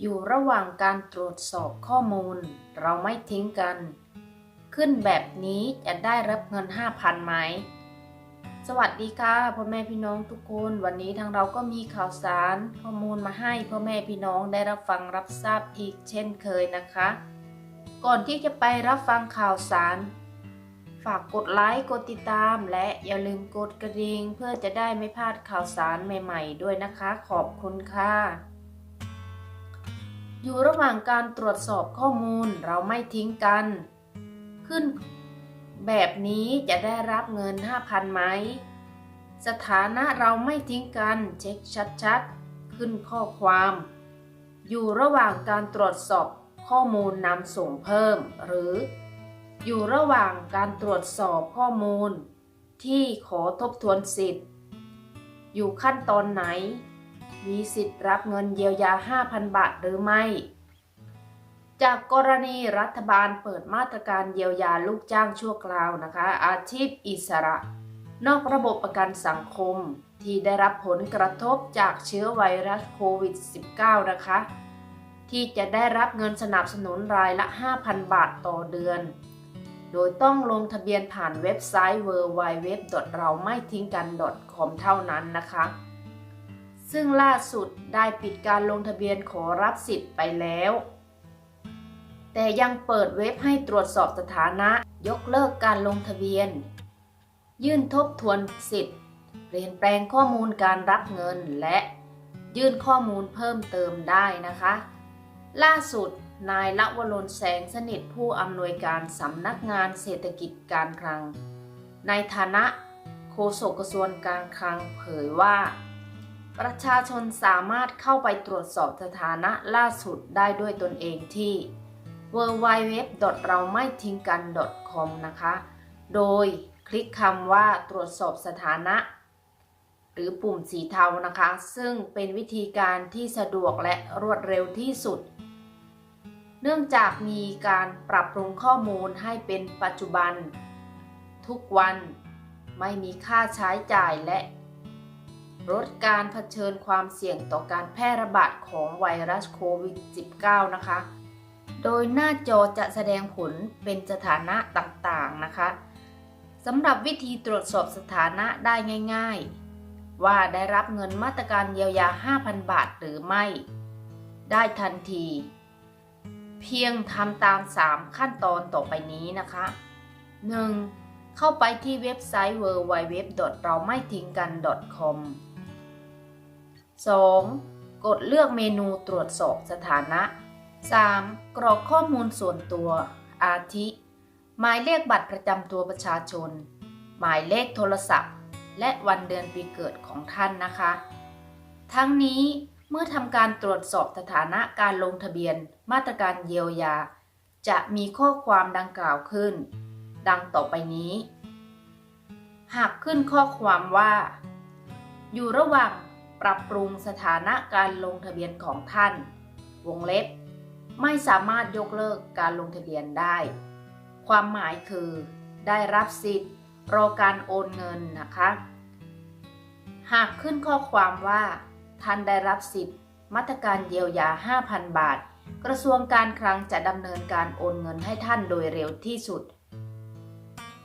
อยู่ระหว่างการตรวจสอบข้อมูล เราไม่ทิ้งกัน ขึ้นแบบนี้จะได้รับเงิน 5,000ไหม สวัสดีค่ะพ่อแม่พี่น้องทุกคน วันนี้ทางเราก็มีข่าวสารข้อมูลมาให้พ่อแม่พี่น้องได้รับฟังรับทราบอีกเช่นเคยนะคะ ก่อนที่จะไปรับฟังข่าวสาร ฝากกดไลค์กดติดตาม และอย่าลืมกดกระดิ่งเพื่อจะได้ไม่พลาดข่าวสารใหม่ ๆ ด้วยนะคะ ขอบคุณค่ะ อยู่ระหว่างการตรวจสอบข้อมูลเราไม่ทิ้งกัน ขึ้น แบบนี้จะได้รับเงิน 5,000 ไหม สถานะเราไม่ทิ้งกัน เช็คชัดๆ ขึ้นข้อความ อยู่ระหว่างการตรวจสอบข้อมูลนำส่งเพิ่ม หรือ อยู่ระหว่างการตรวจสอบข้อมูล ที่ขอทบทวนสิทธิ์ อยู่ขั้นตอนไหน มีสิทธิ์รับเงินเยียวยา 5,000 บาทหรือไม่ จากกรณีรัฐบาลเปิดมาตรการเยียวยาลูกจ้างชั่วคราวนะคะ อาชีพอิสระ นอกระบบประกันสังคม ที่ได้รับผลกระทบจากเชื้อไวรัสโควิด -19 นะคะ ที่จะได้รับเงินสนับสนุนรายละ 5,000 บาทต่อเดือนโดยต้องลงทะเบียนผ่านเว็บไซต์ www. เราไม่ทิ้งกัน .com เท่านั้นนะคะ ซึ่งล่าสุดได้ปิดการลงทะเบียนขอรับสิทธิ์ไปแล้ว แต่ยังเปิดเว็บให้ตรวจสอบสถานะ ยกเลิกการลงทะเบียน ยื่นทบทวนสิทธิ์ เปลี่ยนแปลงข้อมูลการรับเงินและยื่นข้อมูลเพิ่มเติมได้นะคะ ล่าสุดนายละวรนแสงสนิทผู้อำนวยการสำนักงานเศรษฐกิจการคลัง ในฐานะโฆษกกระทรวงการคลังเผยว่า ประชาชนสามารถเข้าไปตรวจสอบสถานะล่าสุดได้ด้วยตนเองที่ w w w เราไม่ทิ้งกัน .com นะคะ โดยคลิกคำว่าตรวจสอบสถานะ หรือปุ่มสีเทานะคะ ซึ่งเป็นวิธีการที่สะดวกและรวดเร็วที่สุด เนื่องจากมีการปรับปรุงข้อมูลให้เป็นปัจจุบัน ทุกวันไม่มีค่าใช้จ่ายและ ลดการเผชิญความเสี่ยงต่อการแพร่ระบาดของไวรัสโควิด -19 นะคะ โดยหน้าจอจะแสดงผลเป็นสถานะต่างๆนะคะสำหรับวิธีตรวจสอบสถานะได้ง่าย ๆ ว่าได้รับเงินมาตรการเยียวยา 5,000 บาทหรือไม่ ได้ทันที เพียงทำตาม 3 ขั้นตอนต่อไปนี้นะคะ 1. เข้าไปที่เว็บไซต์ www. เราไม่ทิ้งกัน .com 2. กดเลือกเมนูตรวจสอบสถานะ 3. กรอกข้อมูลส่วนตัว อาทิ หมายเลขบัตรประจำตัวประชาชน หมายเลขโทรศัพท์ และวันเดือนปีเกิดของท่านนะคะ ทั้งนี้เมื่อทำการตรวจสอบสถานะการลงทะเบียนมาตรการเยียวยา จะมีข้อความดังกล่าวขึ้น ดังต่อไปนี้ หากขึ้นข้อความว่า อยู่ระหว่าง ปรับปรุงสถานะการลงทะเบียนของท่าน วงเล็บ ไม่สามารถยกเลิกการลงทะเบียนได้ ความหมายคือ ได้รับสิทธิ์ รอการโอนเงินนะคะ หากขึ้นข้อความว่า ท่านได้รับสิทธิ์ มาตรการเยียวยา 5,000 บาท กระทรวงการคลังจะดำเนินการโอนเงินให้ท่านโดยเร็วที่สุด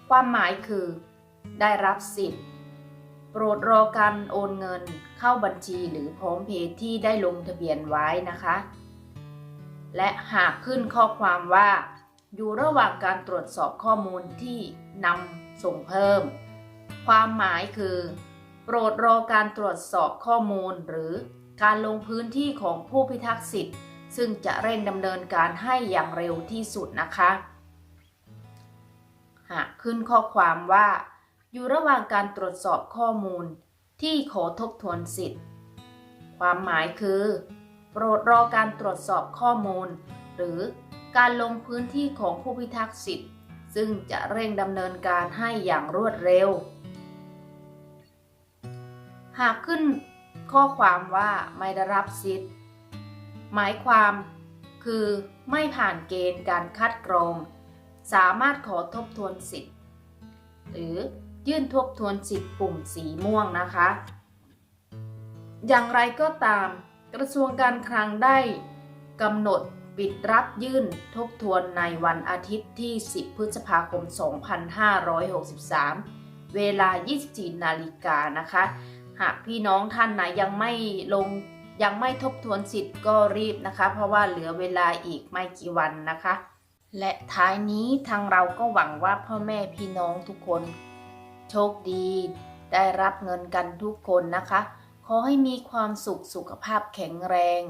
ความหมายคือ ได้รับสิทธิ์ โปรดรอการโอนเงินเข้าบัญชีหรือพร้อมเพย์ที่ได้ลงทะเบียนไว้นะคะ และหากขึ้นข้อความว่า อยู่ระหว่างการตรวจสอบข้อมูลที่นำส่งเพิ่ม ความหมายคือ โปรดรอการตรวจสอบข้อมูลหรือการลงพื้นที่ของผู้พิทักษ์สิทธิ์ ซึ่งจะเร่งดำเนินการให้อย่างเร็วที่สุดนะคะ หากขึ้นข้อความว่า อยู่ระหว่างการตรวจสอบข้อมูล ที่ขอทบทวนสิทธิ์ ความหมายคือ โปรดรอการตรวจสอบข้อมูล หรือการลงพื้นที่ของผู้พิทักษ์สิทธิ์ ซึ่งจะเร่งดำเนินการให้อย่างรวดเร็ว หากขึ้นข้อความว่าไม่ได้รับสิทธิ์ หมายความคือไม่ผ่านเกณฑ์การคัดกรอง สามารถขอทบทวนสิทธิ์ หรือ ยื่นทบทวนสิทธิ์ปุ่มสีม่วงนะคะ อย่างไรก็ตาม กระทรวงการคลังได้กำหนดปิดรับยื่นทบทวนในวันอาทิตย์ที่ 10 พฤษภาคม 2563 เวลา 24 นาฬิกานะคะ หากพี่น้องท่านไหนยังไม่ลงยังไม่ทบทวนสิทธิ์ก็รีบนะคะ เพราะว่าเหลือเวลาอีกไม่กี่วันนะคะ และท้ายนี้ทางเราก็หวังว่าพ่อแม่พี่น้องทุกคน โชคดี ได้รับเงินกันทุกคนนะคะ ขอให้มีความสุขสุขภาพแข็งแรง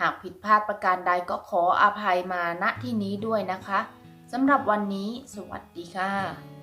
หากผิดพลาดประการใดก็ขออภัยมาณที่นี้ด้วยนะคะสำหรับวันนี้ สวัสดีค่ะ